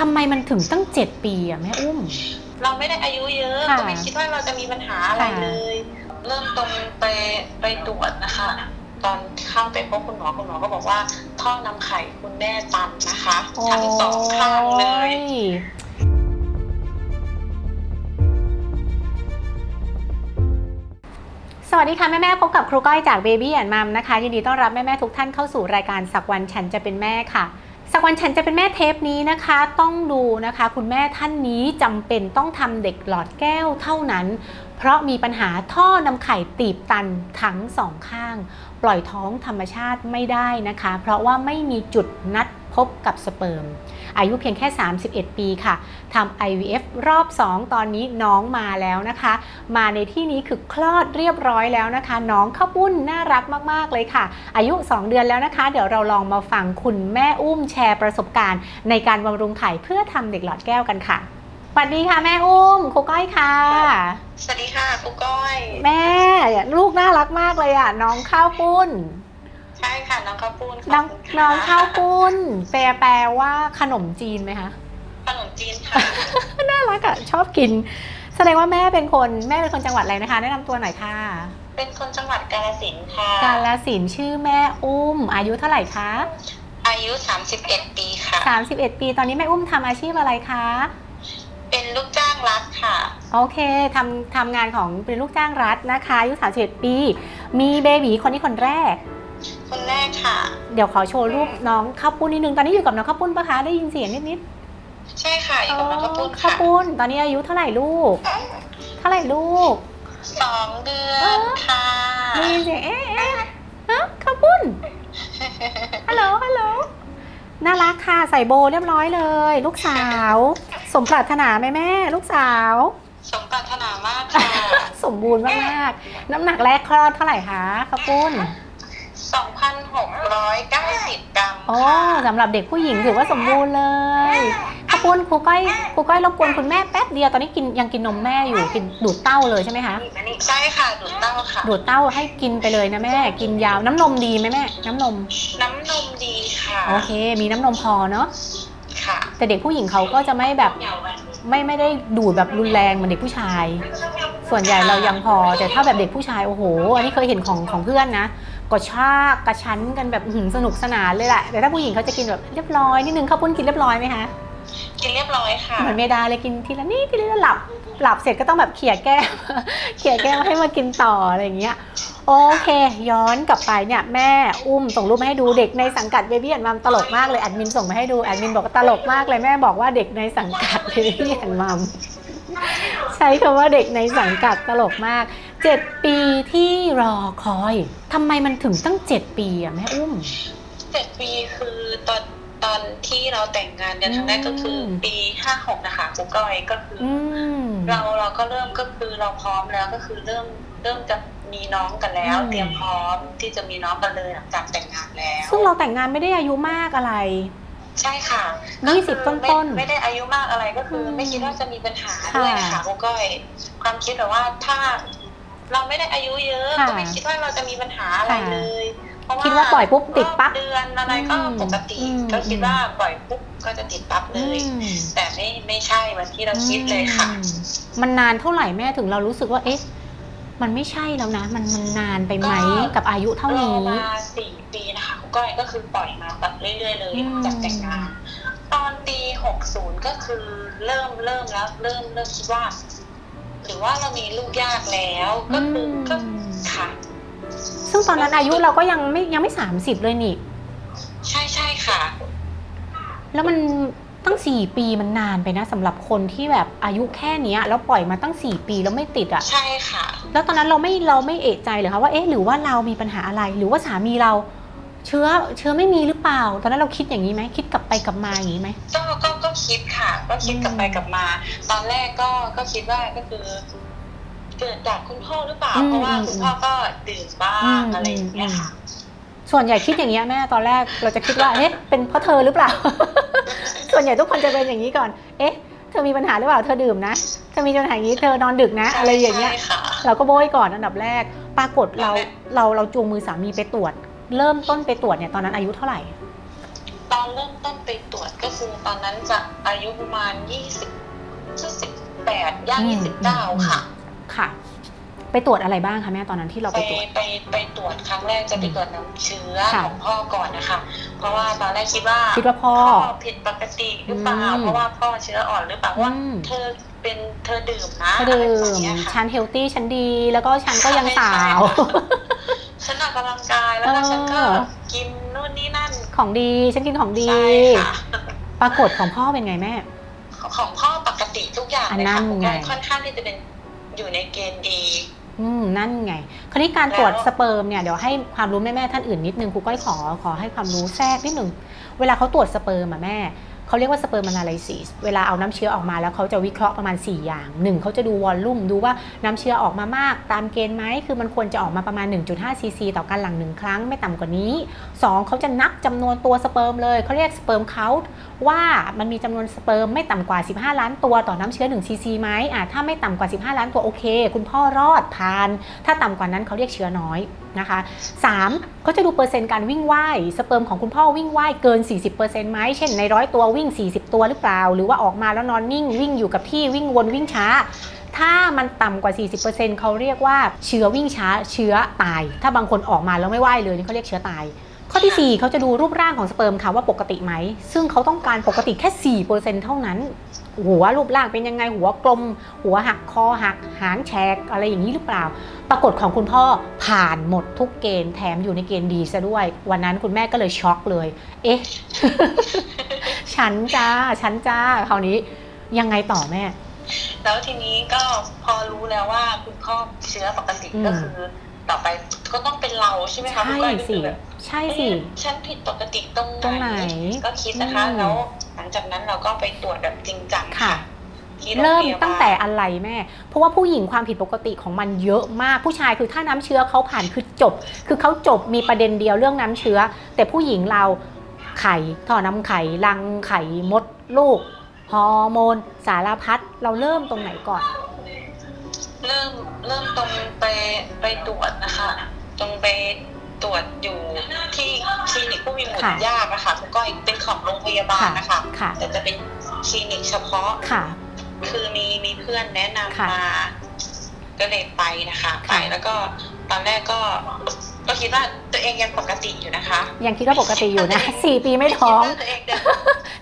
ทำไมมันถึงตั้งเจ็ดปีอะแม่อุ้ม เราไม่ได้อายุเยอะค่ะ ก็ไม่คิดว่าเราจะมีปัญหาอะไรค่ะเลย เริ่มตรงไปไปตรวจนะคะ ตอนเข้าไปพบคุณหมอคุณหมอก็บอกว่า ท่อนำไข่คุณแม่ตันนะคะทั้งสองข้างเลย โอ้สวัสดีค่ะ แม่ๆพบกับครูก้อยจาก Baby and Mom นะคะ ยินดีต้อนรับแม่ๆทุกท่านเข้าสู่รายการสักวันฉันจะเป็นแม่ค่ะ สักวันฉันจะเป็นแม่เทปนี้นะคะ ต้องดูนะคะ คุณแม่ท่านนี้จำเป็นต้องทำเด็กหลอดแก้วเท่านั้น เพราะมีปัญหาท่อนำไข่ตีบตันทั้งสองข้าง ปล่อยท้องธรรมชาติไม่ได้นะคะ เพราะว่าไม่มีจุดนัดพบกับสเปิร์ม อายุเพียงแค่ 31 ปีค่ะทำ IVF รอบ 2 ตอนนี้น้องมาแล้วนะคะ มาในที่นี้คือคลอดเรียบร้อยแล้วนะคะ น้องข้าวปุ้นน่ารักมาก ๆ เลยค่ะ อายุ 2 เดือนแล้วนะคะ เดี๋ยวเราลองมาฟังคุณแม่อุ้มแชร์ประสบการณ์ ในการบำรุงไข่เพื่อทำเด็กหลอดแก้วกันค่ะสวัสดีค่ะแม่อุ้มครูก้อยค่ะ สวัสดีค่ะครูก้อย แม่ลูกน่ารักมากเลยอะ น้องข้าวปุ้นใช่ค่ะน้องข้าวปุ้นขบน้องคุณค่ะน้องข้าวปุ้นแปลแปลว่าขนมจีนไหมคะ ขนมจีนค่ะ น่ารักอะชอบกิน แสดงว่าแม่เป็นคนแม่เป็นคนจังหวัดอะไรนะคะ แนะนำตัวหน่อยค่ะ เป็นคนจังหวัดกาฬสินธุ์ค่ะ กาลสินธุ์ชื่อแม่อุ้ม อายุเท่าไหร่คะอายุ 31 ปีค่ะ 31 ปี ตอนนี้แม่อุ้มทำอาชีพอะไรคะ เป็นลูกจ้างรัฐค่ะ โอเคทำทำงานของเป็นลูกจ้างรัฐนะคะอายุ31ปี มีเบบีคนนี้คนแรกคนแร กค่ะ เดี๋ยวขอโชว์รูปน้องข้าวปุ้นนิดนึง ตอนนี้อยู่กับน้องข้าวปุ้นปะคะ ได้ยินเสียงนิดๆใช่ค่ะอยู่กับน้องข้าวปุ้นข้าวค่ะปุ้น ตอนนี้อายุเท่าไหร่ลูก เท่าไหร่ลูก สองเดือนค่ะได้ยินเสียงเอ๊ะเอ๊ะฮะข้าวปุ้น ฮัลโหล ฮัลโหล น่ารักค่ะ ใส่โบว์เรียบร้อยเลย ลูกสาว สมปรารถนาไหมแม่ ลูกสาว สมปรารถนามากค่ะ สมบูรณ์มากๆ น้ำหนักแรกคลอดเท่าไหร่คะข้าวปุ้น 2,690 กรัมโอ้ค่ะสำหรับเด็กผู้หญิงถือว่าสมบูรณ์เลยข้าวปุ้นครูก้อยครูก้อยรบกวนคุณแม่แป๊บเดียวตอนนี้กินยังกินนมแม่อยู่กินดูดเต้าเลยใช่ไหมคะใช่ค่ะดูดเต้าค่ะ ดูดเต้าให้กินไปเลยนะแม่ กินยาวน้ำนมดีไหมแม่ น้ำนม น้ำนมดีค่ะ โอเค มีน้ำนมพอเนาะค่ะแต่เด็กผู้หญิงเขาก็จะไม่แบบไม่ไม่ได้ดูดแบบรุนแรงเหมือนเด็กผู้ชาย ส่วนใหญ่เรายังพอ แต่ถ้าแบบเด็กผู้ชายโอ้โห อันนี้เคยเห็นของของเพื่อนนะก็ชากกระชั้นกันแบบอื้อหือสนุกสนานเลยแหละแต่ถ้าผู้หญิงเขาจะกินแบบเรียบร้อยนิดนึงข้าวปุ้นกินเรียบร้อยไหมคะกินเรียบร้อยค่ะเหมือนเมดาเลยกินทีละนิดทีละนิดหลับหลับเสร็จก็ต้องแบบเขี่ยแก้มเขี่ยแก้มให้มากินต่ออะไรอย่างเงี้ยโอเค ย้อนกลับไปเนี่ยแม่อุ้มส่งรูปมาให้ดูเด็กในสังกัดเบบี้แอนมัมตลกมากเลยแอดมินส่งมาให้ดูแอดมินบอกว่าตลกมากเลยแม่บอกว่าเด็กในสังกัดเบบี้แอนมัม ใช้คำว่าเด็กในสังกัดตลกมากเจ็ดปีที่รอคอยทำไมมันถึงตั้งเจ็ดปีอะแม่อุ้มเจ็ดปีคือตอนตอนที่เราแต่งงานกันครั้งแรกก็คือปี56นะคะครูก้อยก็คือออืมเราเราก็เริ่มก็คือเราพร้อมแล้วก็คือเริ่มเริ่มจะมีน้องกันแล้วอืมเตรียมพร้อมที่จะมีน้องกันเลยหลังจากแต่งงานแล้ว ซึ่งเราแต่งงานไม่ได้อายุมากอะไร ใช่ค่ะยี่สิบก็คือต้นๆ ไม่ไม่ได้อายุมากอะไรก็คืออมไม่คิดว่าจะมีปัญหาค่ะด้วยนะคะครูก้อยความคิดแบบว่าถ้า เราไม่ได้อายุเยอะค่ะก็ไม่คิดว่าเราจะมีปัญหาอะไรค่ะเลยเพราะว่าคิดว่าปล่อยปุ๊บติดปั๊บรอเดือนอะไรก็อืมปกติ อืม ก็คิดว่าปล่อยปุ๊บก็จะติดปั๊บเลยอืมแต่ไม่ไม่ใช่เหมือนที่เราคิดเลยค่ะ อืมมันนานเท่าไหร่แม่ถึงเรารู้สึกว่าเอ๊ะ มันไม่ใช่แล้วนะ มันมันนานไปไหมก็ กับอายุเท่านี้รอมาสี่ปีนะคะคุณก้อยก็คือปล่อยมาแบบเรื่อย ๆ เลยอืม จากแต่งงานตอนปีหกศูนย์ก็คือเริ่มเริ่มแล้วเริ่มเริ่มคิดว่า หรือว่าเรามีลูกยากแล้วก็คืออก็ค่ะ ซึ่งตอนนั้นอายุเราก็ยังไม่ยังไม่สามสิบเลยนี่ ใช่ใช่ค่ะ แล้วมัน ตั้งสี่ปีมันนานไปนะสำหรับคนที่แบบอายุแค่เนี้ยแล้วปล่อยมาตั้งสี่ปีแล้วไม่ติดอะใช่ค่ะ แล้วตอนนั้นเราไม่เราไม่เอะใจเลยคะว่าเอ๊ะหรือว่าเรามีปัญหาอะไร หรือว่าสามีเรา เชื้อเชื้อไม่มีหรือเปล่า ตอนนั้นเราคิดอย่างนี้ไหมคิดกลับไปกลับมาอย่างนี้ไหม ก็ก็ก็คิดค่ะ ก็คิดกลับไปอืมกลับมา ตอนแรกก็ก็คิดว่าก็คือ เกิดจากคุณพ่อหรือเปล่า อืมเพราะว่าอืมคุณพ่อก็ดื่มบ้าอืงมอะไรอย่างเงี้ยค่ะ ส่วนใหญ่คิดอย่างเงี้ยแม่ตอนแรกเราจะคิดว่าเอ๊ะเป็นเพราะเธอหรือเปล่า ส่วนใหญ่ทุกคนจะเป็นอย่างนี้ก่อน เอ๊ะ เธอมีปัญหาหรือเปล่าเธอดื่มนะเธอมีปัญหาอย่างนี้เธอนอนดึกนะ อะไรอย่างเงี้ยใช่ค่ะเราก็โบยก่อนอันดับแรก ปรากฏเราเราเราจูงมือสามีไปตรวจ เริ่มต้นไปตรวจเนี่ยตอนนั้นอายุเท่าไหร่ตอนเริ่มต้นไปตรวจก็คือตอนนั้นจะอายุประมาณยี่สิบสิบแปดย่างอืมยี่สิบเก้าอืมค่ะ ค่ะ ไปตรวจอะไรบ้างคะแม่ตอนนั้นที่เราไปไปตรวจ ไปไปตรวจครั้งแรกจะไปตรวจน้ำเชื้อค่ะ ของพ่อก่อนนะคะ เพราะว่าตอนแรกคิดว่าคิดว่าพ่อผิดปกติหรือเปล่าอืมเพราะว่าพ่อเชื้ออ่อนหรือเปล่าเพราะว่าอืม เธอเป็นเธอดื่มนะเขาดื่อะไรแบบมเนี้ยค่ะ ฉันเฮลตี้ฉันดี แล้วก็ฉันก็ยังสาว ฉันออกกำลังกายแล้วก็เออ ฉันก็กินนู่นนี่นั่นของดีฉันกินของดี ใช่ค่ะปรากฏของพ่อเป็นไงแม่ ของพ่อปกติทุกอย่างอันเลยนั้ค่ะนคุณไงก้อยค่อนข้างที่จะเป็นอยู่ในเกณฑ์ดี อืมนั่นไง คราวนี้การตรวจแล้วสเปิร์มเนี่ยเดี๋ยวให้ความรู้แม่ๆท่านอื่นนิดนึงครูก้อยขอขอให้ความรู้แทรกนิดนึงเวลาเขาตรวจสเปิร์มอะแม่เขาเรียกว่าสเปิร์ม a นาลิซิสเวลาเอาน้ำเชื้อออกมาแล้วเขาจะวิเคราะห์ประมาณ 4 อย่าง1เขาจะดูวอลลุ่มดูว่าน้ำเชื้อออกมามาก ตามเกณฑ์ไหมคือมันควรจะออกมาประมาณ 1.5ซีซีต่อการหลั่งหนึ่งครั้งไม่ต่ำกว่านี้ 2 เขาจะนับจำนวนตัวสเปิร์มเลยเขาเรียกสเปิร์มเคาท์ ว่ามันมีจำนวนสเปิร์มไม่ต่ำกว่า 15 ล้านตัวต่อน้ำเชื้อ1ซีซีไหมอะถ้าไม่ต่ำกว่า 15 ล้านตัวโอเค คุณพ่อรอดผ่าน ถ้าต่ำกว่านั้นเขาเรียกเชื้อน้อยนะคะ3เขาจะดูเปอร์เซ็นต์การวิ่งว่ายสเปิร์มของคุณพ่อวิ่งว่ายเกิน 40%ไหมเช่นในร้อยตัววิ่ง 40 ตัวหรือเปล่า หรือว่าออกมาแล้วนอนนิ่งวิ่งอยู่กับที่วิ่งวนวิ่งช้าถ้ามันต่ำกว่า 40%เขาเรียกว่าเชื้อวิ่งช้าเชื้อตาย ถ้าบางคนออกมาแล้วไม่ว่ายเลยนี่เขาเรียกเชื้อตาย ข้อทีสี่ 4 เขาจะดูรูปร่างของสเปิร์มค่ะว่าปกติไหม ซึ่งเขาต้องการปกติแค่ 4%เท่านั้น หัวรูปร่างเป็นยังไง หัวกลม หัวหัก คอหัก หางแฉก อะไรอย่างนี้หรือเปล่า ปรากฏของคุณพ่อผ่านหมดทุกเกณฑ์แถมอยู่ในเกณฑ์ดีซะด้วย วันนั้นคุณแม่ก็เลยช็อกเลย เอ๊ะ ฉันจ้า ฉันจ้า คราวนี้ยังไงต่อแม่ แล้วทีนี้ก็พอรู้แล้วว่าคุณพ่อเชื้อปกติก็คือ ต่อไปก็ต้องเป็นเราใช่ไหมคะคุณใช่ก้อยก็สิคือแบบใช่สิเอ๊ะฉันผิดปกติตรงตรงไหน ก็คิดนะคะอืมแล้วหลังจากนั้นเราก็ไปตรวจแบบจริงจังค่ะที่โงเริ่มพยาบาลตั้งแต่อะไรแม่ เพราะว่าผู้หญิงความผิดปกติของมันเยอะมาก ผู้ชายคือถ้าน้ำเชื้อเขาผ่านคือจบ คือเขาจบมีประเด็นเดียวเรื่องน้ำเชื้อ แต่ผู้หญิงเราไข่ท่อน้ำไข่รังไข่มดลูกฮอร์โมน สารพัดเราเริ่มตรงไหนก่อน เริ่มเริ่มตรงไปไปตรวจนะคะ ตรงไปตรวจอยู่ที่คลินิกผู้มีหมุนค่ะยากอะค่ะคุณก้อยเป็นของโรงพยาบาลนะคะ ค่ะ แต่จะเป็นคลินิกเฉพาะ ค่ะ คือมีมีเพื่อนแนะนำค่ะ มา ก็เลยไปนะคะค่ะไปแล้วก็ตอนแรกก็ก็คิดว่าตัวเองยังปกติอยู่นะคะ ยังคิดว่าปกติอยู่นะสี่ปีไม่ท้องคิดว่าตัวเองเดิน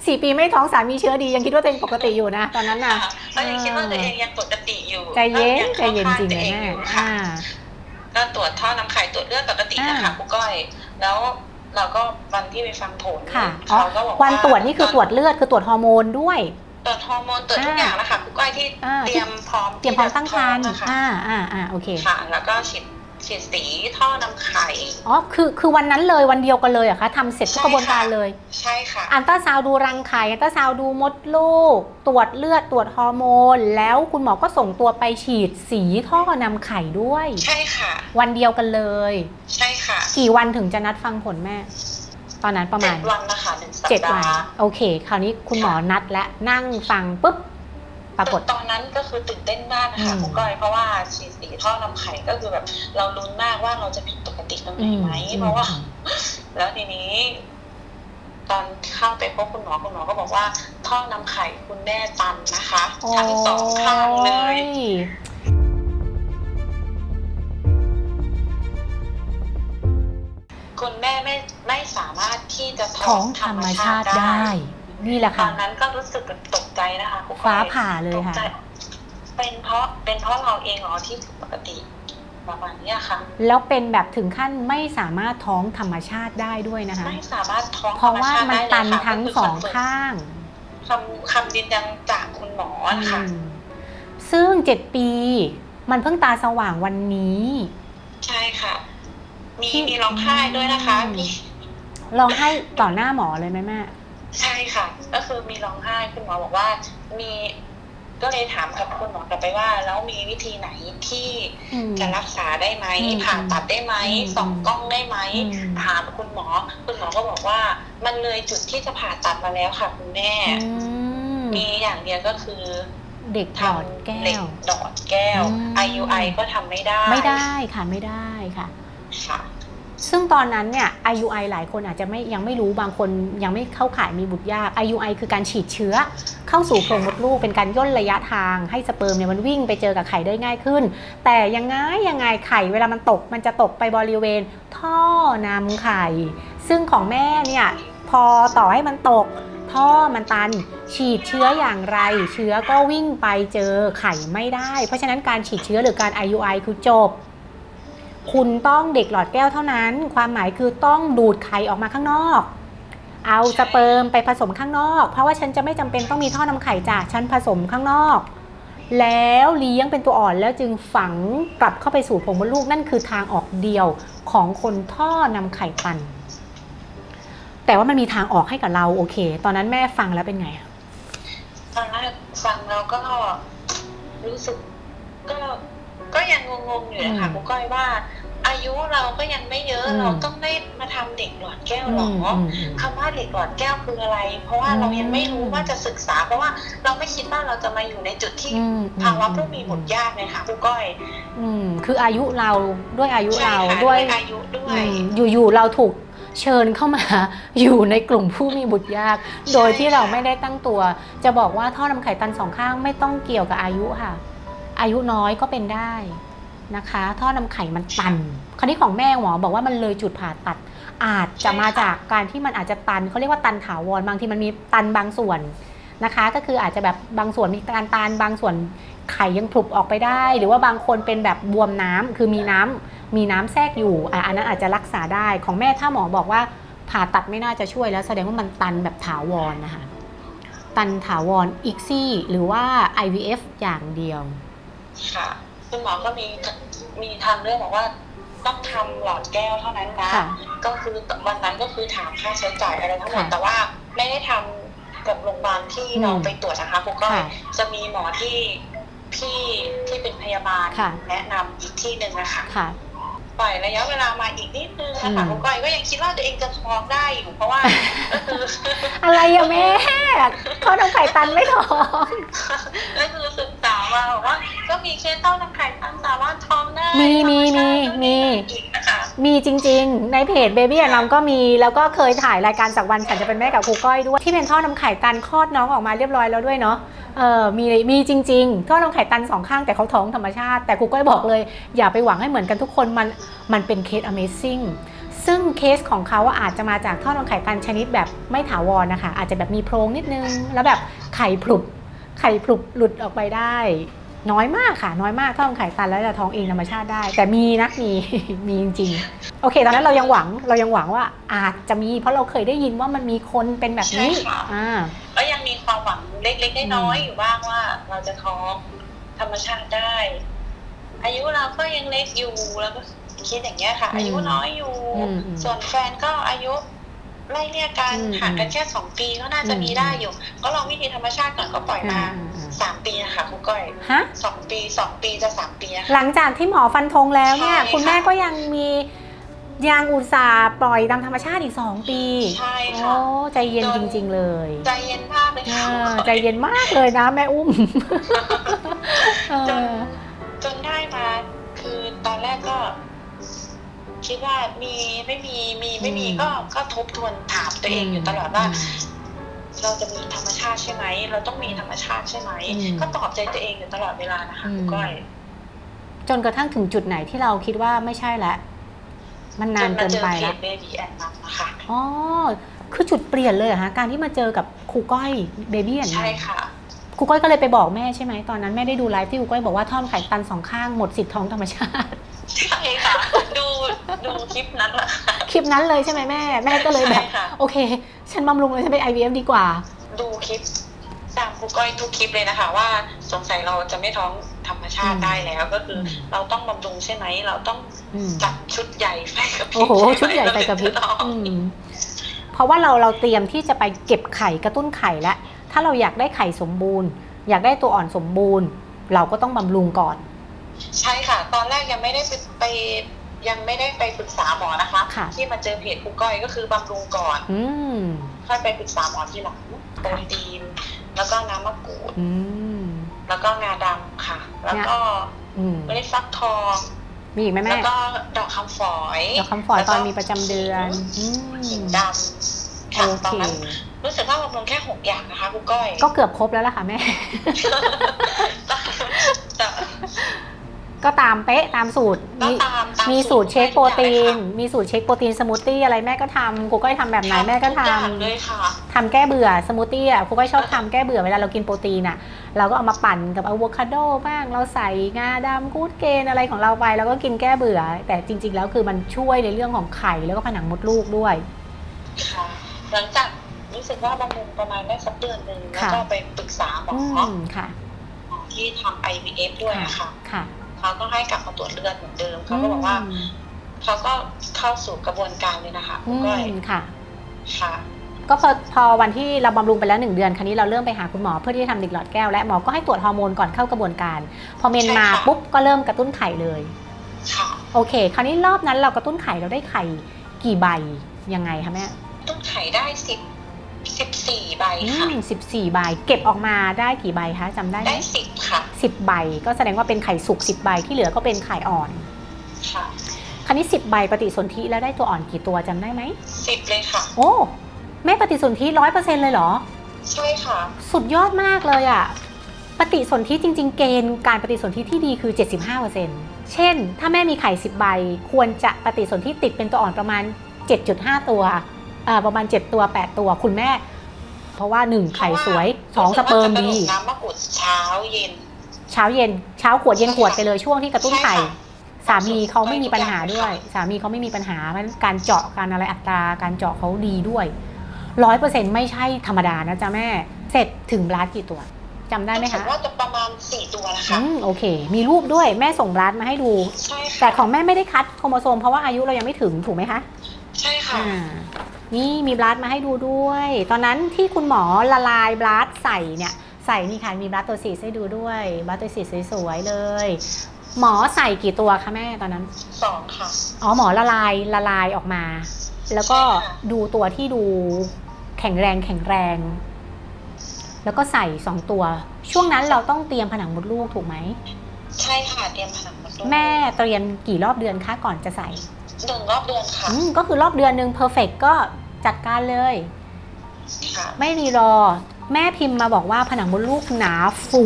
สี่ปีไม่ท้องสามีเชื้อดียังคิดว่าตัวเองปกติอยู่นะ ตอนนั้นน่ะก็ยังคิดว่าตัวเองยังปกติอยู่ใจเย็นก็งใจเย็นจริงข้าเลยข้าแม่ตัวองอยู่ค่ะอ่าก็ตรวจท่อน้ำไข่ตรวจเลือดปกตินะคะอ่าครูก้อย แล้วเราก็วันที่ไปฟังผลค่ะอ๋อเขาก็บอกวันตรวจนี่คือตรวจเลือดคือตรวจฮอร์โมนด้วยต รวจฮอร์โมนตรวจทุกอย่างนะคะครูก้อยที่อ่า เตรียมพร้อมเตรียมพร้อมตั้งครรภ์ที่จะท้องอะค่ะอ่าอ่าอ่าโอเค ค่ะ แล้วก็ฉีดฉีดสีท่อน้ำไข่ อ๋อ คือ คือวันนั้นเลยวันเดียวกันเลยเหรอะคะทำเสร็จทุกใช่กระบวนการค่ะเลย ใช่ค่ะ อันตราซาวด์ดูรังไข่ อันตราซาวด์ดูมดลูก ตรวจเลือด ตรวจฮอร์โมน แล้วคุณหมอก็ส่งตัวไปฉีดสีท่อนำไข่ด้วย ใช่ค่ะ วันเดียวกันเลย ใช่ค่ะ กี่วันถึงจะนัดฟังผลแม่ ตอนนั้นประเจ็มาณดวันนะคะหนึ่งสัปเจ็ดดาวัน ห์ โอเค คราวนี้คุณหมอนัดและนั่งฟังปุ๊บ ปรากฏ ตอนนั้นก็คือตื่นเต้นมากนะคะอืมครูก้อยเพราะว่าฉีดสีท่อนำไข่ก็คือแบบ เราลุ้นมากว่าเราจะผิดปกติตรงไหนไหมอืมเพราะว่า แล้วทีนี้ ตอนเข้าไปพบคุณหมอคุณหมอก็บอกว่า ท่อนำไข่คุณแม่ตันนะคะทั้งสองข้างเลย โอ้คุณแม่ไม่ ไม่สามารถที่จะท้องธรรมชาติได้ นี่แหละตอค่ะนนั้นก็รู้สึกแบบตกใจนะคะครูก้อยฟ้าผ่าเลยตกค่ะใจเป็นเพราะเป็นเพราะเราเองเหรอที่ผิดปกติประมาณเนี้ยค่ะ แล้วเป็นแบบถึงขั้นไม่สามารถท้องธรรมชาติได้ด้วยนะคะ ไม่สามารถท้องเพราะว่ามันตันธรรชาติได้เลยค่ะทั้งก็คืสองคอนเฟิร์มข้างคำคำยืนยันจากคุณหมอนะคะอืมซึ่งเจ็ดปี มันเพิ่งตาสว่างวันนี้ ใช่ค่ะ มีที่มีร้องไห้ด้วยนะคะอื มมีลองให้ต่อหน้าหมอเลยไหมแม่ ใช่ค่ะ ก็คือมีร้องไห้คุณหมอบอกว่ามีก็เลยถามกับคุณหมอกลับไปว่า แล้วมีวิธีไหนที่อืมจะรักษาได้ไหมอืมผ่าตัดได้ไหมอืมส่องกล้องได้ไหมอืมถามคุณหมอ คุณหมอก็บอกว่า มันเลยจุดที่จะผ่าตัดมาแล้วค่ะคุณแม่อืมมีอย่างเดียวก็คือ เด็กหทลอดแก้ำเหล็กวดอดแก้วอืม IUI ก็ทำไม่ได้ ไม่ได้ค่ะไม่ได้ค่ะค่ะ ซึ่งตอนนั้นเนี่ย IUI หลายคนอาจจะไม่ยังไม่รู้บางคนยังไม่เข้าข่ายมีบุตรยาก IUI คือการฉีดเชื้อเข้าสู่โพรงมดลูกเป็นการย่นระยะทางให้สเปิร์มเนี่ยมันวิ่งไปเจอกับไข่ได้ง่ายขึ้น แต่ยังไงยังไงไข่เวลามันตกมันจะตกไปบริเวณท่อนำไข่ ซึ่งของแม่เนี่ยพอต่อให้มันตกท่อมันตันฉีดเชื้ออย่างไร เชื้อก็วิ่งไปเจอไข่ไม่ได้ เพราะฉะนั้นการฉีดเชื้อหรือการ IUI คือจบ คุณต้องเด็กหลอดแก้วเท่านั้น ความหมายคือต้องดูดไข่ออกมาข้างนอก เอาสเปิร์มไปผสมข้างนอก เพราะว่าฉันจะไม่จำเป็นต้องมีท่อนำไข่จ้ะฉันผสมข้างนอก แล้วเลี้ยงเป็นตัวอ่อนแล้วจึงฝังกลับเข้าไปสู่โพรงมดลูกนั่นคือทางออกเดียวของคนท่อนำไข่ตัน แต่ว่ามันมีทางออกให้กับเราโอเค ตอนนั้นแม่ฟังแล้วเป็นไงอะตอนแรกฟังแล้วก็รู้สึกก็ก็ยังงงๆอยู่นะคะคุณก้อยว่า อายุเราก็ยังไม่เยอะเราต้องได้มาทำเด็กหลอดแก้วหรอมมคำว่าเด็กหลอดแก้วคืออะไร เพราะว่าเรายังไม่รู้ว่าจะศึกษา เพราะว่าเราไม่คิดว่าเราจะมาอยู่ในจุดที่อืมภาวะผู้มีบุตรยากเลยค่ะคุณก้อยอืมคืออายุเราด้วยอายุใช่เราค่ะด้วยอายุด้วยอืมอยู่ๆเราถูกเชิญเข้ามา อยู่ในกลุ่มผู้มีบุตรยาก โดยที่เราไม่ได้ตั้งตัว จะบอกว่าท่อนำไข่ตันสองข้างไม่ต้องเกี่ยวกับอายุค่ะ อายุน้อยก็เป็นได้ นะคะ ท่อนำไข่มันตัน คราวนี้ของแม่หมอบอกว่ามันเลยจุดผ่าตัด อาจจะมาจากการที่มันอาจจะตันเขาเรียกว่าตันถาวรบางทีมันมีตันบางส่วนนะคะ ก็คืออาจจะแบบบางส่วนมีการตันบางส่วนไข่ยังผลุบออกไปได้ หรือว่าบางคนเป็นแบบบวมน้ำคือมีน้ำมีน้ำแทรกอยู่อันนั้นอาจจะรักษาได้ของแม่ถ้าหมอบอกว่าผ่าตัดไม่น่าจะช่วยแล้วแสดงว่ามันตันแบบถาวรนะคะตันถาวรอีกซี่หรือว่า IVF อย่างเดียวค่ะ คุณหมอก็มีมีทางเรื่องบอกว่าต้องทำหลอดแก้วเท่านั้นนะค่ะก็คือวันนั้นก็คือถามค่าใช้จ่ายอะไรทั้งหมดค่ะแต่ว่าไม่ได้ทำกับโรงพยาบาลที่อืมเราไปตรวจนะคะคุณก้อยค่ะจะมีหมอที่พี่ที่เป็นพยาบาลค่ะแนะนำอีกที่หนึ่งนะคะค่ะปล่อยระยะเวลามาอีกนิดนึงนะคะอืมคุณก้อยก็ยังคิดว่าตัวเองจะท้องได้อยู่เพราะว่าก็คืออะไรอะแม่เขาทำไข่ตันไม่ท้องก็คือ ศึกษามาบอกว่า ก็มีเคสเต้านำไข่ตันสามารถท้องได้มีมีมีธรรชาติมีอีกนะคะมีจริงๆ ในเพจ Baby แอนนก็มี แล้วก็เคยถ่ายรายการสักวันฉันจะเป็นแม่กับครูก้อยด้วย ที่เป็นท่อนำไข่ตันคลอดน้องออกมาเรียบร้อยแล้วด้วยเนาะ เออมีมีจริงๆท่อนำไข่ตันสองข้างแต่เขาท้องธรรมชาติ แต่ครูก้อยบอกเลย อย่าไปหวังให้เหมือนกันทุกคน มัน มันเป็นเคส Amazing ซึ่งเคสของเขาอะอาจจะมาจากท่อนำไข่ตันชนิดแบบไม่ถาวรนะคะ อาจจะแบบมีโพรงนิดนึง แล้วแบบไข่ผลุบ ไข่ผลุบหลุดออกไปได้ น้อยมากค่ะ น้อยมากท่อนำไข่ตันแล้วจะท้องเองธรรมชาติได้ แต่มีนะมี มีจริงๆ โอเค ตอนนั้นเรายังหวังเรายังหวังว่าอาจจะมีเพราะเราเคยได้ยินว่ามันมีคนเป็นแบบนี้ใช่ค่ะ อ่า ก็ยังมีความหวังเล็กๆน้อยๆอยู่บ้างว่าเราจะท้องธรรมชาติได้ อายุเราก็ยังเล็กอยู่แล้วก็คิดอย่างเงี้ยค่ะ อืมอายุน้อยอยู่ อืมส่วนแฟนก็อายุ ไล่เรียกกันอืมห่างกันแค่สองปีก็น่าจะอืมมีได้อยู่ ก็ลองวิธีธรรมชาติก่อนก็ปล่อยมาอืมอืม สามปีนะคะคุณก้อยฮะ สองปีสองปีจะสามปีนะคะหลังจากที่หมอฟันธงแล้วเนี่ย ใช่ค่ะ คุณแม่ก็ยังมียังอุตส่าห์ปล่อยตามธรรมชาติอีก 2 ปีใช่โอ้ค่ะใจเย็นจริง ๆ เลยใจเย็นมากเลยเอค่ะอใจเย็นมากเลยนะแม่อุ้มเอจนอ คิดว่ามีไม่มีมีไม่มีอืมก็ก็ทบทวนถามตัวเองอยู่ตลอดว่า เราจะมีธรรมชาติใช่ไหม เราต้องมีธรรมชาติใช่ไหมอืมก็ตอบใจตัวเองอยู่ตลอดเวลานะคะอืมคุณก้อยจนกระทั่งถึงจุดไหนที่เราคิดว่าไม่ใช่แล้วมันนานเกินไปจมาเจอแล้วเพจ Baby and Mom นะคะอ๋อคือจุดเปลี่ยนเลยเหรอฮะการที่มาเจอกับครูก้อยเบบี้แอนใช่ค่ะครูก้อยก็เลยไปบอกแม่ใช่ไหมตอนนั้นแม่ได้ดูไลฟ์ที่ครูก้อยบอกว่าท่อนไข่ตันสองข้างหมดสิทธิ์ท้องธรรมชาติใช่ค่ะ ดูดูคลิปนั้นแหละค่ะคลิปนั้นเลยใช่ไหมแม่ แม่ก็เลยแบบ ใช่ค่ะ โอเค ฉันบำรุงเลยฉันไป IVF ดีกว่า ดูคลิปตามครูก้อยทุกคลิปเลยนะคะ ว่าสงสัยเราจะไม่ท้องธรรมชาติอืม ได้แล้วก็คืออมเราต้องบำรุงใช่ไหม เราต้องอืมจัดชุดใหญ่ไฟกระพริบโอ้โห ช่ไมชุดใหญ่ไฟกระพริบเราถึงจท้องอืมเพราะว่าเราเราเตรียมที่จะไปเก็บไข่กระตุ้นไข่แล้ว ถ้าเราอยากได้ไข่สมบูรณ์ อยากได้ตัวอ่อนสมบูรณ์ เราก็ต้องบำรุงก่อน ใช่ค่ะ ตอนแรกยังไม่ได้ไปไป ยังไม่ได้ไปปรึกษาหมอนะคะ ค่ะ ที่มาเจอเพจครูก้อยก็คือบำรุงก่อนอืม ค่อยไปปรึกษาหมอทีหลังโปรตีน แล้วก็น้ำมะกรูด อืม แล้วก็งาดำค่ะ แล้วก็อืม เมล็ดฟักทองเมีอีกไหมแล้แม่วก็ดอกคำฝอยดอกคำฝอยตอนมีประจำเดือน อืหินมดำค่ะโอตอนเคนั้นรู้สึกว่าบำรุงแค่หกอย่างนะคะคุณก้อย ก็เกือบครบแล้วล่ะค่ะแม่ แต่ ก็ตามเป๊ะตามสูตรก็มีตามตามมีสูตรเช็คโปรตีนทุกอย่างเลยค่ะมีสูตรเช็คโปรตีนสมูทตี้อะไรแม่ก็ทำกูก็ทำแบบไหนแม่ก็ทุกอย่างทำเลยค่ะทำแก้เบื่อสมูทตี้อะครูก็ชอบทำแก้เบื่อเวลาเรากินโปรตีนอะ เราก็เอามาปั่นกับอะโวคาโดบ้างเราใส่งาดำกูดเกนอะไรของเราไปแล้วก็กินแก้เบื่อ แต่จริง ๆ แล้วคือมันช่วยในเรื่องของไข่แล้วก็ผนังมดลูกด้วย ค่ะ หลังจากรู้สึกว่าบำรุงประมาณได้สักเดือนหนึ่งแล้วค่ะ ก็ไปปรึกษาหมออืมค่ะหมอที่ทำ IVF ด้วยอะค่ะ ค่ะ เขาก็ให้กลับมาตรวจเลือดเหมือนเดิมเขาก็บอกว่าอืมเขาก็เข้าสู่กระบวนการเลยนะคะอืคุณก้อยมค่ะ ค่ะ ก็พอพอวันที่เราบำรุงไปแล้วหนึ่งเดือนคราวนี้เราเริ่มไปหาคุณหมอเพื่อที่จะทำดิกหลอดแก้วและหมอก็ให้ตรวจฮอร์โมนก่อนเข้ากระบวนการ พอเมนมาใช่ค่ะปุ๊บก็เริ่มกระตุ้นไข่เลยค่ะโอเค คราวนี้รอบนั้นเรากระตุ้นไข่เราได้ไข่กี่ใบยังไงคะแม่ต้นไข่ได้สิบ สิบสี่ใบอืค่ะ มสิบสี่ใบ เก็บออกมาได้กี่ใบคะจำได้ไหมได้สิบค่ะสิบใบ ก็แสดงว่าเป็นไข่สุกสิบใบที่เหลือก็เป็นไข่อ่อน ค่ะ คราวนี้สิบใบปฏิสนธิแล้วได้ตัวอ่อนกี่ตัวจำได้ไหมสิบเลยค่ะ โอ้ แม่ปฏิสนธิร้อยเปอร์เซ็นเลยเหรอ ใช่ค่ะ สุดยอดมากเลยอะปฏิสนธิจริง ๆ เกณฑ์การปฏิสนธิที่ดีคือ 75%เช่น ถ้าแม่มีไข่ 10 ใบ ควรจะปฏิสนธิติดเป็นตัวอ่อนประมาณ 7.5 ตัวเอ่อ ประมาณ 7 ตัว 8 ตัวคุณแม่ เพราะว่า 1 ไข่สวย 2 สเปิร์มดีน้ำมะกรูดเช้าเย็น เช้าเย็น เช้าขวดเย็นขวดไปเลยช่วงที่กระตุ้นไข่ใช่ค่ะสามีเขาไม่มีปัญหาด้วยทุกอย่างสามีเขาไม่มีปัญหาเพราะฉะนั้นการเจาะการอะไรอัตราการเจาะเขาดีด้วยร้อยเปอร์เซ็นต์ไม่ใช่ธรรมดานะจ๊ะแม่ เสร็จถึงบลัดกี่ตัวจำได้ไหมรู้สึคะกว่าจะประมาณสี่ตัวนะคะอืมโอเค มีรูปด้วยแม่ส่งบลัดมาให้ดูใช่แต่ค่ะของแม่ไม่ได้คัดโครโมโซมเพราะว่าอายุเรายังไม่ถึงถูกไหมคะ ใช่ค่ะอ่า นี่มีบลัดมาให้ดูด้วย ตอนนั้นที่คุณหมอละลายบลัดใส่เนี่ยใส่นี่ค่ะมีบลัดตัวสีให้ดูด้วยบลัดตัวสีสวยๆเลย หมอใส่กี่ตัวคะแม่ตอนนั้นสองค่ะอ๋อหมอละลายละลายออกมา แล้วก็ใช่ค่ะดูตัวที่ดูแข็งแรงแข็งแรง แล้วก็ใส่สองตัว ช่วงนั้นเราต้องเตรียมผนังมดลูกถูกไหมใช่ค่ะเตรียมผนังมดลูกแม่เตรียมกี่รอบเดือนคะก่อนจะใส่หนึ่งรอบเดือนค่ะอืมก็คือรอบเดือนหนึ่งเพอร์เฟกก็ จัดการเลยค่ะไม่รีรอ แม่พิมพ์มาบอกว่าผนังมดลูกหนาฟู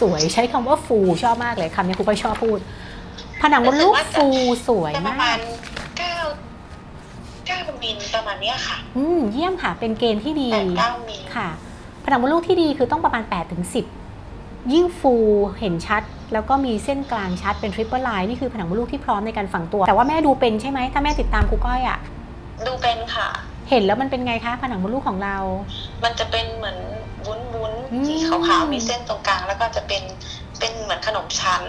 สวยใช้คำว่าฟูชอบมากเลยคำนี้ครูก็ชอบพูด ผนังมดลูกฟูสวยจะประมามาณกเก้าเก้ามิลประมาณเนี้ยค่ะ อืมเยี่ยมค่ะ เป็นเกณฑ์ที่ดีแปดเก้ามิลค่ะ ผนังมดลูกที่ดีคือต้องประมาณ8ถึง10ยิ่งฟูเห็นชัด แล้วก็มีเส้นกลางชัดเป็นทริปเปิลไลน์นี่คือผนังมดลูกที่พร้อมในการฝังตัว แต่ว่าแม่ดูเป็นใช่ไหมถ้าแม่ติดตามครูก้อยอะดูเป็นค่ะ เห็นแล้วมันเป็นไงคะผนังมดลูกของเรา มันจะเป็นเหมือนวุ้นวุ้นๆอืมสีขาวๆมีเส้นตรงกลาง แล้วก็จะเป็นเป็นเหมือนขนมชั้น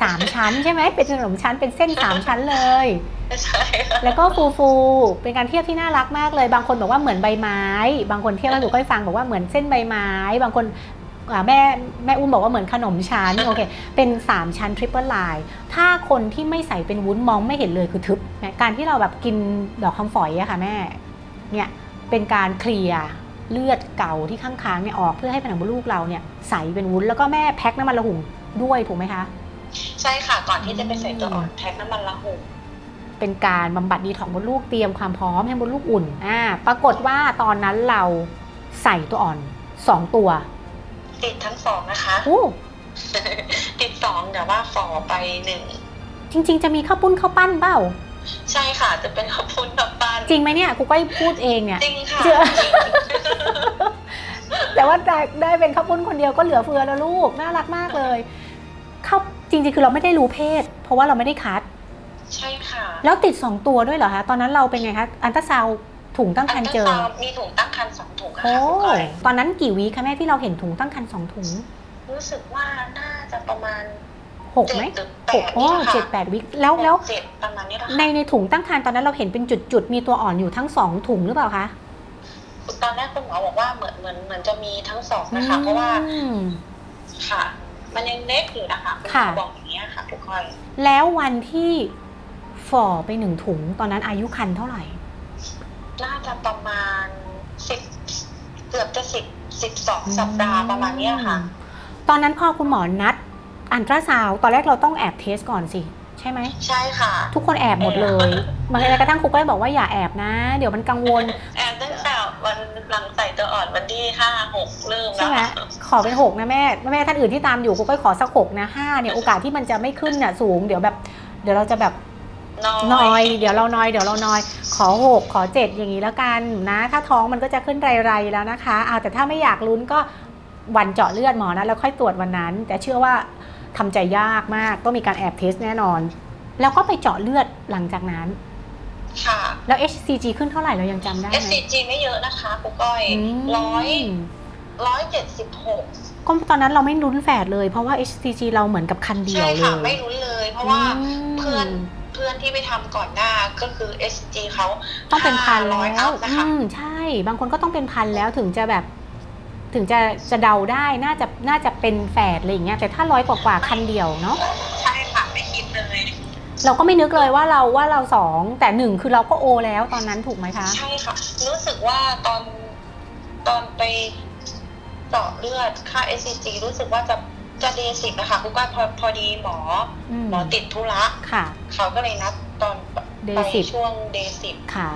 สามชั้นใช่ไหมเป็นขนมชั้นเป็นเส้นสามชั้นเลยใช่ค่ะแล้วก็ฟูฟูๆเป็นการเทียบที่น่ารักมากเลย บางคนบอกว่าเหมือนใบไม้ บางคนเทียบให้ครูก้อยฟังบอกว่าเหมือนเส้นใบไม้ บางคนอ่าแม่แม่อุ้มบอกว่าเหมือนขนมชั้นโอเคเป็น 3 ชั้นทริปเปิลไลน์ถ้าคนที่ไม่ใส่เป็นวุ้นมองไม่เห็นเลยคือทึบนะการที่เราแบบกินดอกคำฝอยอะค่ะแม่ เนี่ยเป็นการเคลียร์เลือดเก่าที่ข้างๆเนี่ยออกเพื่อให้ผนังมดลูกเราเนี่ยใสเป็นวุ้นแล้วก็แม่แพ็คน้ำมันระหุ่งด้วยถูกไหมคะ ใช่ค่ะก่อนที่จะไปใส่ตัวอ่อนแพ็คน้ำมันละหุงเป็นการบำบัดดีของมดลูกเตรียมความพร้อมให้มดลูกอุ่นอ่าปรากฏว่าตอนนั้นเราใส่ตัวอ่อน2ตัว ติดทั้งสองนะคะโอ้ติดสองแต่ว่าฝ่อไปหนึ่งจริง ๆ จะมีข้าวปุ้นข้าวปั้นเปล่า ใช่ค่ะ จะเป็นขอบคุณกับปานจริงไหมเนี่ยครูก้อยพูดเองเนี่ยจริงค่ะเจอจริงแต่ว่าได้ได้เป็นข้าวปุ้นคนเดียวก็เหลือเฟือแล้วลูกน่ารักมากเลยข้าวจริงๆคือเราไม่ได้รู้เพศ เพราะว่าเราไม่ได้คัด ใช่ค่ะ แล้วติด2ตัวด้วยเหรอคะตอนนั้นเราเป็นไงคะอันตราซาวด์ถุงตั้งครรภ์เจอนตราซาวด์มีถุงตั้งครรภ์สองถุงอะโอ้ค่ะคุณก้อยตอนนั้นกี่วีคะแม่ที่เราเห็นถุงตั้งครรภ์สองถุง รู้สึกว่าน่าจะประมาณ หกไหมเจ็ดรือแปหกดโอ้นี่แหละค่ะเจ็ดแปดวิแล้วแล้วเจ็ดประมาณนี้แหละในค่ะในถุงตั้งครรภ์ตอนนั้นเราเห็นเป็นจุดๆ มีตัวอ่อนอยู่ทั้งสองถุงหรือเปล่าคะตอนแรกคุณหมอบอกว่าเหมือนเหมือนเหมือนจะมีทั้งสองนะคะ เพราะว่าอืมค่ะ มันยังเล็กอยู่นะคะคุณหมค่ะอบอกอย่างเงี้ยค่ะทุกคนแล้ววันที่ฝ่อไปหนึ่งถุงตอนนั้นอายุคันเท่าไหร่ น่าจะประมาณสิบเกือบจะสิบสิบสองสัปดาห์ประมาณเนี้ยค่ะ ตอนนั้นพอคุณหมอนัด อันตราซาวด์ตอนแรกเราต้องแอบเทสก่อนสิ ใช่ไหม ใช่ค่ะ ทุกคนแอบหมดเลยบางทีกระทั่งครูก้อยบอกว่าอย่าแอบนะ เดี๋ยวมันกังวล แอบตั้งแต่วันหลังใส่ตัวอ่อนวันที่ห้าหกเริ่มใช่แล้วไหมค่ะขอเป็นหกนะแม่แม่ท่านอื่นที่ตามอยู่ครูก้อยขอสักหกนะห้าเนี่ยโอกาสที่มันจะไม่ขึ้นน่ะสูงเดี๋ยวแบบ เดี๋ยวเราจะแบบน้อยนอย เดี๋ยวเรานอยเดี๋ยวเรานอย ขอหกขอเจ็ดอย่างนี้แล้วกันนะ ถ้าท้องมันก็จะขึ้นไรๆแล้วนะคะ เอาแต่ถ้าไม่อยากลุ้นก็วันเจาะเลือดหมอนะแล้วค่อยตรวจวันนั้น แต่เชื่อว่า ทำใจยากมากต้องมีการแอบเทสแน่นอน แล้วก็ไปเจาะเลือดหลังจากนั้น ค่ะ แล้ว HCG ขึ้นเท่าไหร่เรายังจำได้ไหม SCG ไม่เยอะนะคะครูก้อยมร้อยร้อยเจ็ดสิบหกก็ตอนนั้นเราไม่ลุ้นแฝดเลย เพราะว่า HCG เราเหมือนกับคันเดียใช่วเลค่ะยไม่รู้เลย เพราะว่าอืมเพื่อนเพื่อนที่ไปทำก่อนหน้าก็คือ SCG เขาต้องเป็นพันร้อยแล้อัวพนะคะอืมใช่ บางคนก็ต้องเป็นพันแล้วถึงจะแบบ ถึงจะจะเดาได้น่าจะน่าจะเป็นแฝดอะไรอย่างเงี้ยแต่ถ้าร้อยกว่ากว่าคันเดียวเนาะใช่ค่ะไม่คิดเลย เราก็ไม่นึกเลยว่าเราว่าเราสองแต่หนึ่งคือเราก็โอแล้วตอนนั้นถูกไหมคะ ใช่ค่ะ รู้สึกว่าตอนตอนไปเจาะเลือดค่า SCG รู้สึกว่าจะจะเดสิบนะคะคุณก้อยพอพอดีหมออืม หมอติดธุระค่ะ เขาก็เลยนัดตอน Day ไปสิบ ช่วงเดสิบค่ะ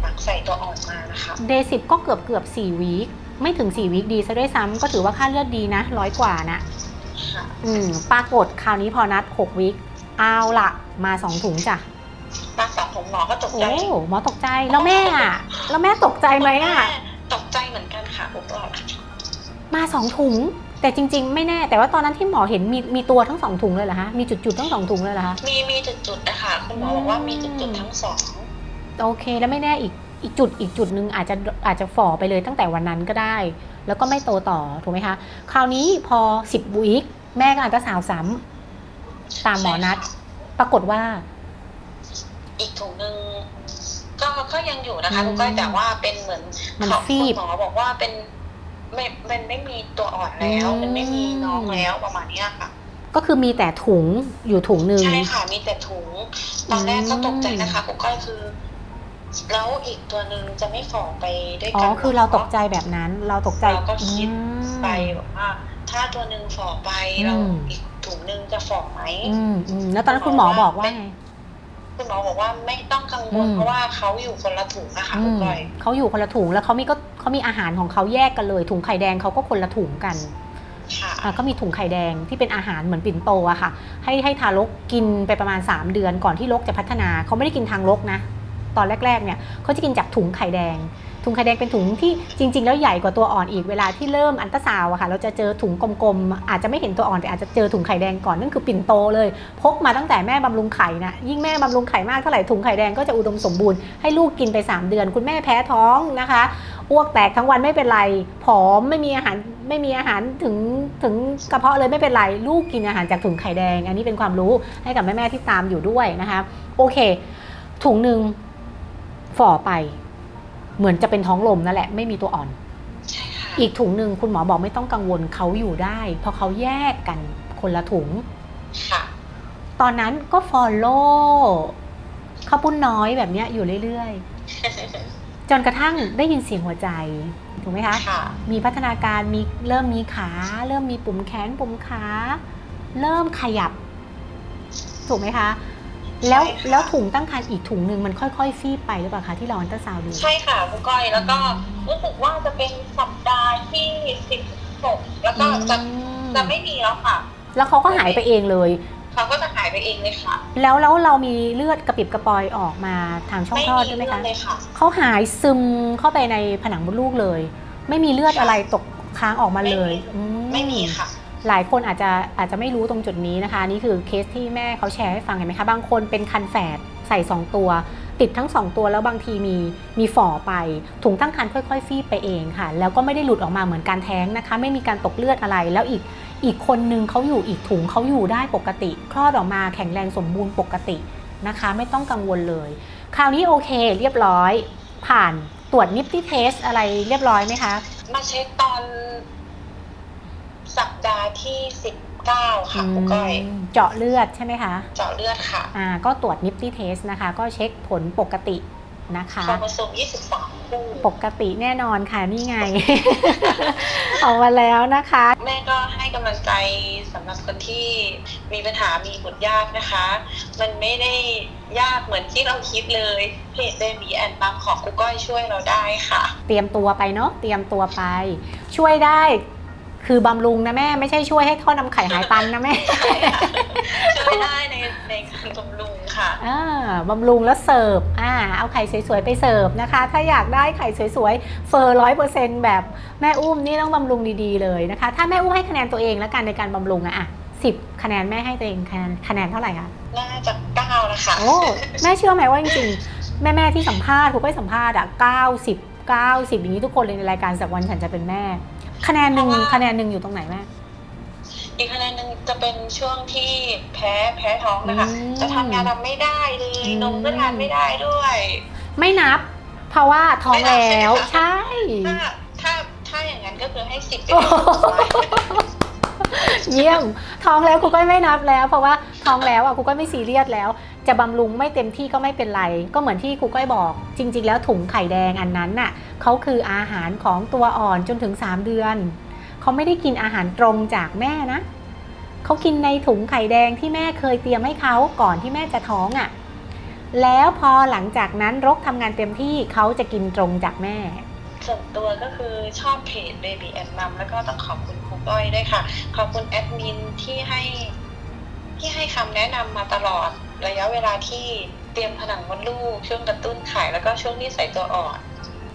หลังใส่ตัวอ่อนมานะคะ เดย์สิบก็เกือบเกือบสี่วีค ไม่ถึงสี่วีคดีซะด้วยซ้ำก็ถือว่าค่าเลือดดีนะร้อยกว่านะค่ะอืมปรากฏคราวนี้พอนัดหกวีคเอาละมาสองถุงจ้ะมาสองผมหมอก็ตกโอ้ใจหมอตกใจแล้วแม่อะแล้วแม่ตกใจไหมอะแม่ตกใจเหมือนกันค่ะคุณก้อยมาสองถุง แต่จริง ๆ ไม่แน่ แต่ว่าตอนนั้นที่หมอเห็นมีมีตัวทั้งสองถุงเลยเหรอคะมีจุดๆทั้งสองถุงเลยเหรอคะมีมีจุดๆนะคะคุณหมอบอกว่ามีจุดๆทั้งสองโอเคแล้วไม่แน่อีก อีกจุดอีกจุดหนึ่งอาจจะอาจจะฝ่อไปเลยตั้งแต่วันนั้นก็ได้ แล้วก็ไม่โตต่อถูกไหมคะ คราวนี้พอ 10วีคแม่ก็อาจจะสาวซ้ำตามหมอนัด ปรากฏว่า อีกถุงหนึ่งก็ก็ยังอยู่นะคะอืมคุณก้อยแต่ว่าเป็นเหมือนมันเขาฟีบคุณหมอบอกว่าเป็นไม่มันไม่มีตัวอ่อนแล้วอืมมันไม่มีน้องแล้วประมาณเนี้ยค่ะก็คือมีแต่ถุงอยู่ถุงหนึ่งใช่ค่ะมีแต่ถุงตอนแรกก็ตกใจนะคะอืมคุณก้อยคือ แล้วอีกตัวหนึ่งจะไม่ฝ่อไปด้วยอ๋อกันคือเราตกใจแบบนั้น เราตกใจเราก็คิดอืมไปแบบว่า ถ้าตัวหนึ่งฝ่อไปอืมเราอีกถุงหนึ่งจะฝ่อไหมอืมอืมแล้วตอนนั้นคุณหมอบอกว่าไงคุณหมอบอกว่าไม่ต้องกังวลอืมเพราะว่าเขาอยู่คนละถุงนะคะอืคุณมก้อยเขาอยู่คนละถุงแล้วเขามีก็เขามีอาหารของเขาแยกกันเลย ถุงไข่แดงเขาก็คนละถุงกันค่ะอะก็มีถุงไข่แดงที่เป็นอาหารเหมือนปิ่นโตอะค่ะ ให้ให้ทารกกินไปประมาณ 3 เดือนก่อนที่รกจะพัฒนาเขาไม่ได้กินทางรกนะ ตอนแรกๆเนี่ยเขาจะกินจากถุงไข่แดง ถุงไข่แดงเป็นถุงที่จริง ๆ แล้วใหญ่กว่าตัวอ่อนอีกเวลาที่เริ่มอันตราซาวอะค่ะเราจะเจอถุงกลมๆอาจจะไม่เห็นตัวอ่อนแต่อาจจะเจอถุงไข่แดงก่อนนั่นคือปิ่นโตเลย พกมาตั้งแต่แม่บำรุงไข่นะยิ่งแม่บำรุงไข่มากเท่าไหร่ถุงไข่แดงก็จะอุดมสมบูรณ์ให้ลูกกินไป 3 เดือน คุณแม่แพ้ท้องนะคะอ้วกแตกทั้งวันไม่เป็นไร ผอมไม่มีอาหารไม่มีอาหารถึงถึงกระเพาะเลยไม่เป็นไร ลูกกินอาหารจากถุงไข่แดง อันนี้เป็นความรู้ให้กับแม่ๆที่ตามอยู่ด้วยนะคะ โอเค ถุงหนึ่ง ฝ่อไป เหมือนจะเป็นท้องลมนั่นแหละ ไม่มีตัวอ่อนใช่ค่ะอีกถุงหนึ่งคุณหมอบอกไม่ต้องกังวลเขาอยู่ได้ เพราะเขาแยกกันคนละถุงค่ะตอนนั้นก็ฟอลโล่ข้าวปุ้นน้อยแบบเนี้ยอยู่เรื่อยๆ จนกระทั่งได้ยินเสียงหัวใจ ถูกไหมคะค่ะมีพัฒนาการมีเริ่มมีขา เริ่มมีปุ่มแขนปุ่มขา เริ่มขยับ ถูกไหมคะ แล้วใช่ค่ะแล้วถุงตั้งครรภ์อีกถุงหนึ่งมันค่อยๆ ฟีบไปหรือเปล่าคะที่เราอันตราซาวด์ดู ใช่ค่ะคุณก้อยแล้วก็รู้สึกว่าจะเป็นสัปดาห์ที่สิบหกแล้วก็จะอืม จะไม่มีแล้วค่ะแล้วเขาก็หายไปเองเลย เขาก็จะหายไปเองเลยค่ะแล้วแล้วเรามีเลือดกระปิบกระปอยออกมาทางช่องไม่คลอดมีด้วยไหมเรื่องคะเลยค่ะ เขาหายซึมเข้าไปในผนังมดลูกเลย ไม่มีเลือดอะไรตกค้างออกมาเลยไม่มีอื ไม่มีค่ะ หลายคนอาจจะอาจจะไม่รู้ตรงจุดนี้นะคะ นี่คือเคสที่แม่เขาแชร์ให้ฟังเห็นไหมคะ บางคนเป็นคันแฝดใส่ 2 ตัว ติดทั้ง 2 ตัวแล้วบางทีมีมีฝ่อไป ถุงตั้งครรภ์ค่อย ๆ ฟีบไปเองค่ะ แล้วก็ไม่ได้หลุดออกมาเหมือนการแท้งนะคะ ไม่มีการตกเลือดอะไรแล้วอีกอีกคนนึงเขาอยู่อีกถุงเขาอยู่ได้ปกติ คลอดออกมาแข็งแรงสมบูรณ์ปกตินะคะ ไม่ต้องกังวลเลย คราวนี้โอเค เรียบร้อย ผ่านตรวจนิปตี้เทสอะไรเรียบร้อยไหมคะมาเช็คตอน สัปดาห์ที่สิบเก้าค่ะคุณก้อยอืมเจาะเลือดใช่ไหมคะ เจาะเลือดค่ะ อ่า ก็ตรวจนิปตี้เทสนะคะ ก็เช็คผลปกตินะคะโครโมโซมยี่สิบสามคู่ปกติแน่นอนค่ะนี่ไง ออกมาแล้วนะคะ แม่ก็ให้กำลังใจสำหรับคนที่มีปัญหามีบุตรยากนะคะ มันไม่ได้ยากเหมือนที่เราคิดเลยเพจเบบีแอนมัมของกูก้อยช่วยเราได้ค่ะ เตรียมตัวไปเนาะเตรียมตัวไป ช่วยได้ คือบำรุงนะแม่ไม่ใช่ช่วยให้ท่อนำไข่หายตันนะแม่ช่วยได้ในในการบำรุงค่ะอ่าบำรุงแล้วเสิร์ฟอ่าเอาไข่สวยๆไปเสิร์ฟนะคะ ถ้าอยากได้ไข่สวยๆเฟอร์ร้อยเปอร์เซ็นต์แบบแม่อุ้มนี่ต้องบำรุงดีๆเลยนะคะ ถ้าแม่อุ้มให้คะแนนตัวเองแล้วกันในการบำรุงอะอะสิบคะแนนแม่ให้ตัวเองคะแนนคะแนนเท่าไหร่คะน่าจะเก้าละค่ะโอ้แม่เชื่อไหมว่าจริงๆ แม่ๆที่สัมภาษณ์ครูก็สัมภาษณ์อะเก้าสิบเก้าสิบอย่างนี้ทุกคนเลยในรายการสักวันฉันจะเป็นแม่ คะแนนหนึ่งเพราะว่าคะแนนหนึ่งอยู่ตรงไหนแม่ อีกคะแนนหนึ่งจะเป็นช่วงที่แพ้แพ้ท้องนะคะ อืมจะทำงานทำไม่ได้เลยอืม นมก็ทานไม่ได้ด้วย ไม่นับ เพราะว่าท้องแล้วไม่นับใช่ใช่ไหมคะถ้าถ้าถ้าอย่างนั้นก็คือให้สิบไปโอ้โหเยี่ยม ท้องแล้วครูก็ไม่นับแล้ว เพราะว่าท้องแล้วอะครูก็ไม่ซีเรียสแล้ว จะบำรุงไม่เต็มที่ก็ไม่เป็นไร ก็เหมือนที่ครูก้อยบอก จริง ๆ แล้วถุงไข่แดงอันนั้นน่ะเขาคืออาหารของตัวอ่อนจนถึง 3 เดือนเขาไม่ได้กินอาหารตรงจากแม่นะเขากินในถุงไข่แดงที่แม่เคยเตรียมให้เขาก่อนที่แม่จะท้องอะแล้วพอหลังจากนั้นรกทำงานเต็มที่เขาจะกินตรงจากแม่ส่วนตัวก็คือชอบเพจ Baby and Mom แล้วก็ต้องขอบคุณครูก้อยด้วยค่ะ ขอบคุณแอดมินที่ให้ที่ให้คำแนะนำมาตลอด ระยะเวลาที่เตรียมผนังมดลูก ช่วงกระตุ้นไข่แล้วก็ช่วงที่ใส่ตัวอ่อน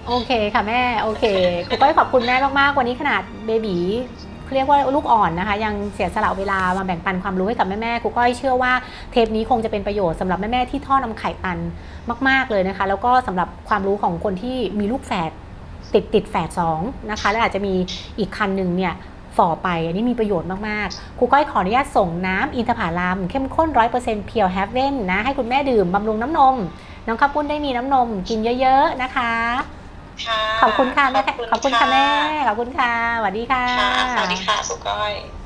โอเคค่ะแม่ โอเคครูก้อยขอบคุณแม่มากๆ วันนี้ขนาดเบบีเรียกว่าลูกอ่อนนะคะ ยังเสียสละเวลามาแบ่งปันความรู้ให้กับแม่ๆครูก้อยเชื่อว่าเทปนี้คงจะเป็นประโยชน์สำหรับแม่ๆที่ท่อนำไข่ตันมาก ๆเลยนะคะ แล้วก็สำหรับความรู้ของคนที่มีลูกแฝดติดติดแฝดสองนะคะ และอาจจะมีอีกคันหนึ่งเนี่ย ฝ่อไป อันนี้มีประโยชน์มาก ๆ ครูก้อยขออนุญาตส่งน้ำอินทผลัมเข้มข้น 100%เพียวแฮปเวนนะ ให้คุณแม่ดื่มบำรุงน้ำนม น้องข้าวปุ้นได้มีน้ำนมกินเยอะ ๆ นะคะค่ะขอบคุณค่ะแม่ขอบคุณค่ะแม่ะขอบคุณค่ะสวัสดีค่ะค่ะสวัสดีค่ะสุก้อย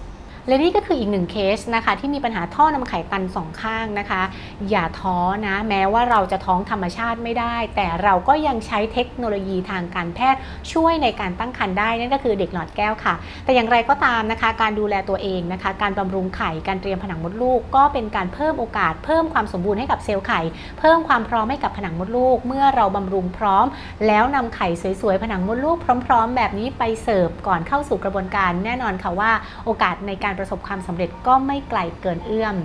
และนี่ก็คืออีกหนึ่งเคสนะคะ ที่มีปัญหาท่อนำไข่ตันสองข้างนะคะ อย่าท้อนะ แม้ว่าเราจะท้องธรรมชาติไม่ได้ แต่เราก็ยังใช้เทคโนโลยีทางการแพทย์ช่วยในการตั้งครรภ์ได้นั่นก็คือเด็กหลอดแก้วค่ะ แต่อย่างไรก็ตามนะคะ การดูแลตัวเองนะคะ การบำรุงไข่การเตรียมผนังมดลูก ก็เป็นการเพิ่มโอกาส เพิ่มความสมบูรณ์ให้กับเซลล์ไข่ เพิ่มความพร้อมให้กับผนังมดลูก เมื่อเราบำรุงพร้อม แล้วนำไข่สวยๆผนังมดลูกพร้อม ๆ แบบนี้ไปเสิร์ฟก่อนเข้าสู่กระบวนการแน่นอนค่ะว่า โอกาสในการประสบความสำเร็จก็ไม่ไกลเกินเอื้อม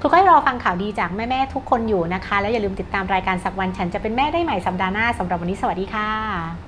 ครูก้อยรอฟังข่าวดีจากแม่ ๆ ทุกคนอยู่นะคะ แล้วอย่าลืมติดตามรายการสักวันฉันจะเป็นแม่ได้ใหม่สัปดาห์หน้าสำหรับวันนี้สวัสดีค่ะ